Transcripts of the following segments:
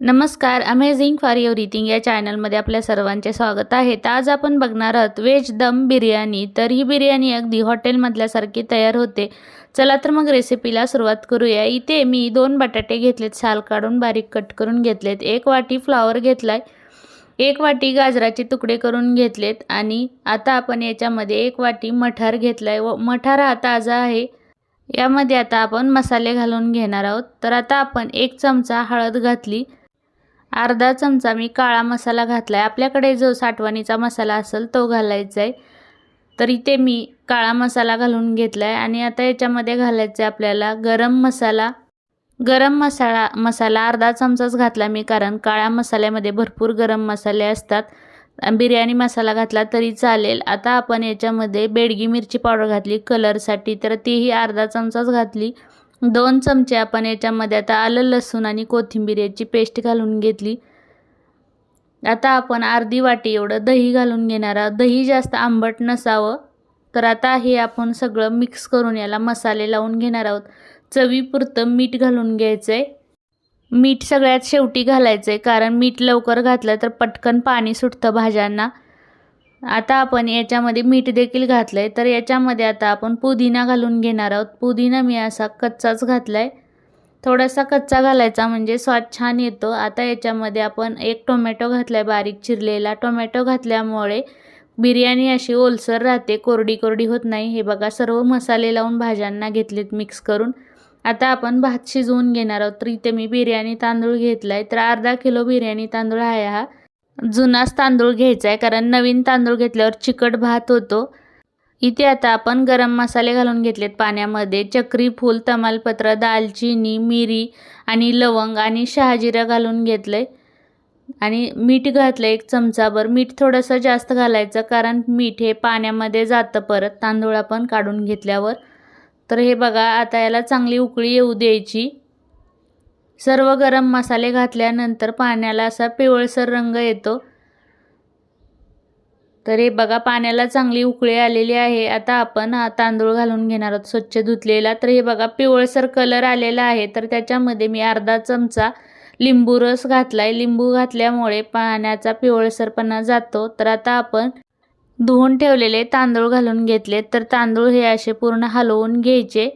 नमस्कार amazing for your eating या चॅनलमध्ये आपल्या सर्वांचे स्वागत आहे. तर आज आपण बघणार आहोत व्हेज दम बिर्याणी. तर ही बिर्याणी अगदी हॉटेलमधल्यासारखी तयार होते. चला तर मग रेसिपीला सुरुवात करूया. इथे मी दोन बटाटे घेतलेत साल काढून बारीक कट करून घेतलेत. एक वाटी फ्लॉवर घेतलाय एक वाटी गाजराचे तुकडे करून घेतलेत आणि आता आपण याच्यामध्ये एक वाटी मठार घेतलाय. व मठार हा ताजा आहे. यामध्ये आता आपण मसाले घालून घेणार आहोत. तर आता आपण एक चमचा हळद घातली. अर्धा चमचा मी काळा मसाला घातला आहे आपल्याकडे जो साठवणीचा मसाला असेल तो घालायचा आहे तर इथे मी काळा मसाला घालून घेतला आहे आणि आता याच्यामध्ये घालायचं आहे आपल्याला गरम मसाला. गरम मसाला मसाला अर्धा चमचाच घातला मी कारण काळ्या मसाल्यामध्ये भरपूर गरम मसाले असतात. बिर्याणी मसाला घातला तरी चालेल. आता आपण याच्यामध्ये बेडगी मिरची पावडर घातली कलरसाठी तर तीही अर्धा चमचाच घातली. दोन चमचे आपण याच्यामध्ये आता आलं लसूण आणि कोथिंबीर याची पेस्ट घालून घेतली. आता आपण अर्धी वाटी एवढं दही घालून घेणार आहोत. दही जास्त आंबट नसावं. तर आता हे आपण सगळं मिक्स करून याला मसाले लावून घेणार आहोत. चवीपुरतं मीठ घालून घ्यायचं आहे मीठ सगळ्यात शेवटी घालायचं आहे कारण मीठ लवकर घातलं तर पटकन पाणी सुटतं भाज्यांना. आता आपण याच्यामध्ये मीठ देखील घातलं आहे तर याच्यामध्ये आता आपण पुदिना घालून घेणार आहोत. पुदिना मी असा कच्चाच घातला आहे थोडासा कच्चा घालायचा म्हणजे स्वाद छान येतो. आता याच्यामध्ये आपण एक टोमॅटो घातला आहे बारीक चिरलेला. टोमॅटो घातल्यामुळे बिर्याणी अशी ओलसर राहते. कोरडी कोरडी होत नाही. हे बघा सर्व मसाले लावून भाज्यांना घेतलेत मिक्स करून. आता आपण भात शिजवून घेणार आहोत. तर इथे मी बिर्याणी तांदूळ घेतला आहे तर अर्धा किलो बिर्याणी तांदूळ आहे हा. जुनाच तांदूळ घ्यायचा आहे कारण नवीन तांदूळ घेतल्यावर चिकट भात होतो. इथे आता आपण गरम मसाले घालून घेतलेत पाण्यामध्ये. चक्री फूल तमालपत्र दालचिनी मिरी आणि लवंग आणि शहाजिरं घालून घेतलं आहे आणि मीठ घातलं एक चमचाभर. मीठ थोडंसं जास्त घालायचं कारण मीठ हे पाण्यामध्ये जातं परत तांदूळ आपण काढून घेतल्यावर. तर हे बघा आता याला चांगली उकळी येऊ द्यायची. सर्व गरम मसाले घातल्यानंतर पाण्याला असा पिवळसर रंग येतो. तर हे बघा पाण्याला चांगली उकळी आलेली आहे. आता आपण हा तांदूळ घालून घेणार आहोत स्वच्छ धुतलेला. तर हे बघा पिवळसर कलर आलेला आहे. तर त्याच्यामध्ये मी अर्धा चमचा लिंबू रस घातला आहे लिंबू घातल्यामुळे पाण्याचा पिवळसरपणा जातो. तर आता आपण धुवून ठेवलेले तांदूळ घालून घेतले तर तांदूळ हे असे पूर्ण हलवून घ्यायचे.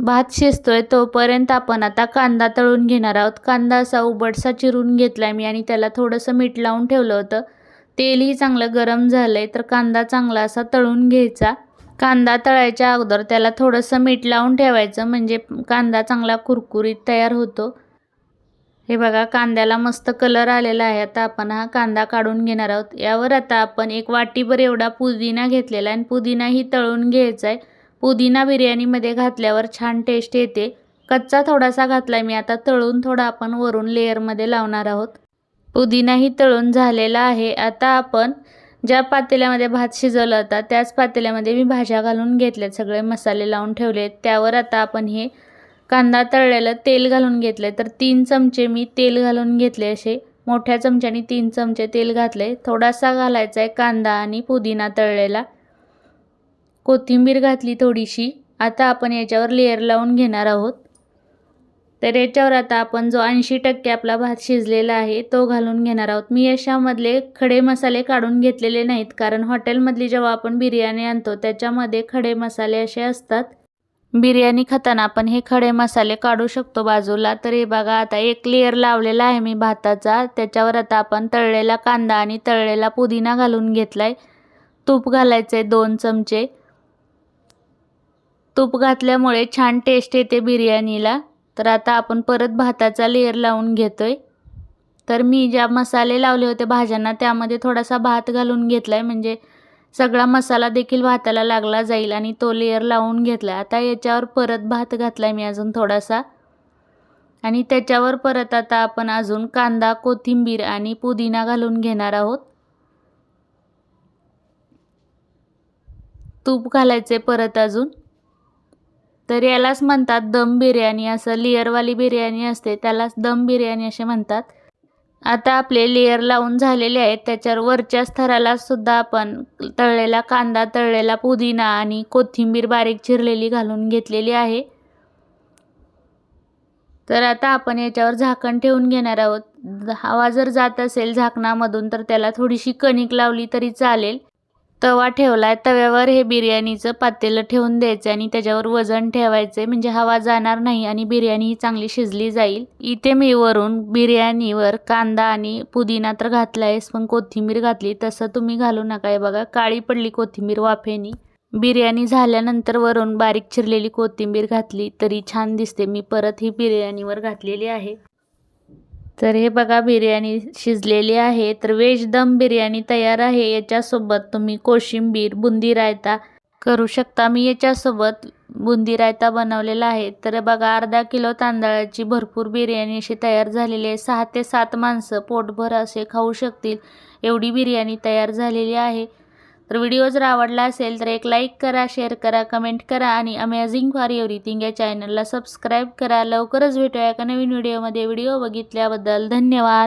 भात शिजतोय तोपर्यंत आपण आता कांदा तळून घेणार आहोत. कांदा असा उबडसा चिरून घेतला मी आणि त्याला थोडंसं मीठ लावून ठेवलं होतं. तेलही चांगलं गरम झालं आहे तर कांदा चांगला असा तळून घ्यायचा. कांदा तळायच्या अगोदर त्याला थोडंसं मीठ लावून ठेवायचं म्हणजे कांदा चांगला कुरकुरीत तयार होतो. हे बघा कांद्याला मस्त कलर आलेला आहे. आता आपण हा कांदा काढून घेणार आहोत. यावर आता आपण एक वाटीभर एवढा पुदिना घेतलेला आहे आणि पुदिनाही तळून घ्यायचा आहे. पुदिना बिर्याणीमध्ये घातल्यावर छान टेस्ट येते. कच्चा थोडासा घातला आहे मी आता तळून थोडा आपण वरून लेअरमध्ये लावणार आहोत. पुदिनाही तळून झालेला आहे. आता आपण ज्या पातेल्यामध्ये भात शिजवला होता त्याच पातेल्यामध्ये मी भाज्या घालून घेतल्यात. सगळे मसाले लावून ठेवले त्यावर आता आपण हे कांदा तळलेलं तेल घालून घेतले तर तीन चमचे मी तेल घालून घेतले असे. मोठ्या चमच्याने तीन चमचे तेल घातले थोडासा घालायचा आहे कांदा आणि पुदिना तळलेला. कोथिंबीर घातली थोडीशी. आता आपण याच्यावर लेअर लावून घेणार आहोत. तर याच्यावर आता आपण जो ऐंशी टक्के आपला भात शिजलेला आहे तो घालून घेणार आहोत. मी याच्यामधले खडे मसाले काढून घेतलेले नाहीत कारण हॉटेलमधली जेव्हा आपण बिर्याणी आणतो त्याच्यामध्ये खडे मसाले असे असतात. बिर्याणी खाताना आपण हे खडे मसाले काढू शकतो बाजूला. तर हे बघा आता एक लेअर लावलेला आहे मी भाताचा. त्याच्यावर आता आपण तळलेला कांदा आणि तळलेला पुदिना घालून घेतला आहे तूप घालायचं आहे दोन चमचे. तूप घातल्यामुळे छान टेस्ट येते बिर्याणीला. तर आता आपण परत भाताचा लेअर लावून घेतो आहे तर मी ज्या मसाले लावले होते भाज्यांना त्यामध्ये थोडासा भात घालून घेतला आहे म्हणजे सगळा मसाला देखील भाताला लागला जाईल आणि तो लेअर लावून घेतला आता याच्यावर परत भात घातला आहे मी अजून थोडासा. आणि त्याच्यावर परत आता आपण अजून कांदा कोथिंबीर आणि पुदिना घालून घेणार आहोत. तूप घालायचे परत अजून. तर यालाच म्हणतात दम बिर्याणी. असं लेअरवाली बिर्याणी असते त्यालाच दम बिर्याणी असे म्हणतात. आता आपले लेअर लावून झालेले आहेत. त्याच्यावर वरच्या स्तराला सुद्धा आपण तळलेला कांदा तळलेला पुदिना आणि कोथिंबीर बारीक चिरलेली घालून घेतलेली आहे. तर आता आपण याच्यावर झाकण ठेवून घेणार आहोत. हवा जर जात असेल झाकणामधून तर त्याला थोडीशी कणिक लावली तरी चालेल. तवा ठेवलाय तव्यावर हे बिर्याणीचं पातेलं ठेवून द्यायचं आणि त्याच्यावर वजन ठेवायचं म्हणजे हवा जाणार नाही आणि बिर्याणी ही चांगली शिजली जाईल. इथे मी वरून बिर्याणीवर कांदा आणि पुदिना तर घातला आहेस पण कोथिंबीर घातली तसं तुम्ही घालू नका. हे बघा काळी पडली कोथिंबीर वाफेनी. बिर्याणी झाल्यानंतर वरून बारीक चिरलेली कोथिंबीर घातली तरी छान दिसते. मी परत ही बिर्याणीवर घातलेली आहे. तर हे बघा बिर्याणी शिजलेली आहे. तर व्हेज दम बिर्याणी तयार आहे. याच्यासोबत तुम्ही कोशिंबीर बुंदी रायता करू शकता. मी याच्यासोबत बुंदी रायता बनवलेला आहे. तर बघा अर्धा किलो तांदळाची भरपूर बिर्याणी अशी तयार झालेली आहे. सहा ते सात माणसं पोटभर असे खाऊ शकतील. एवढी बिर्याणी तयार झालेली आहे. तर व्हिडिओ जर आवडला असेल तर एक लाईक करा शेअर करा कमेंट करा आणि अमेझिंग फॉर एव्हरीथिंग या चॅनलला सबस्क्राईब करा. लवकरच भेटूया एका नवीन व्हिडिओमध्ये व्हिडिओ बघितल्याबद्दल धन्यवाद.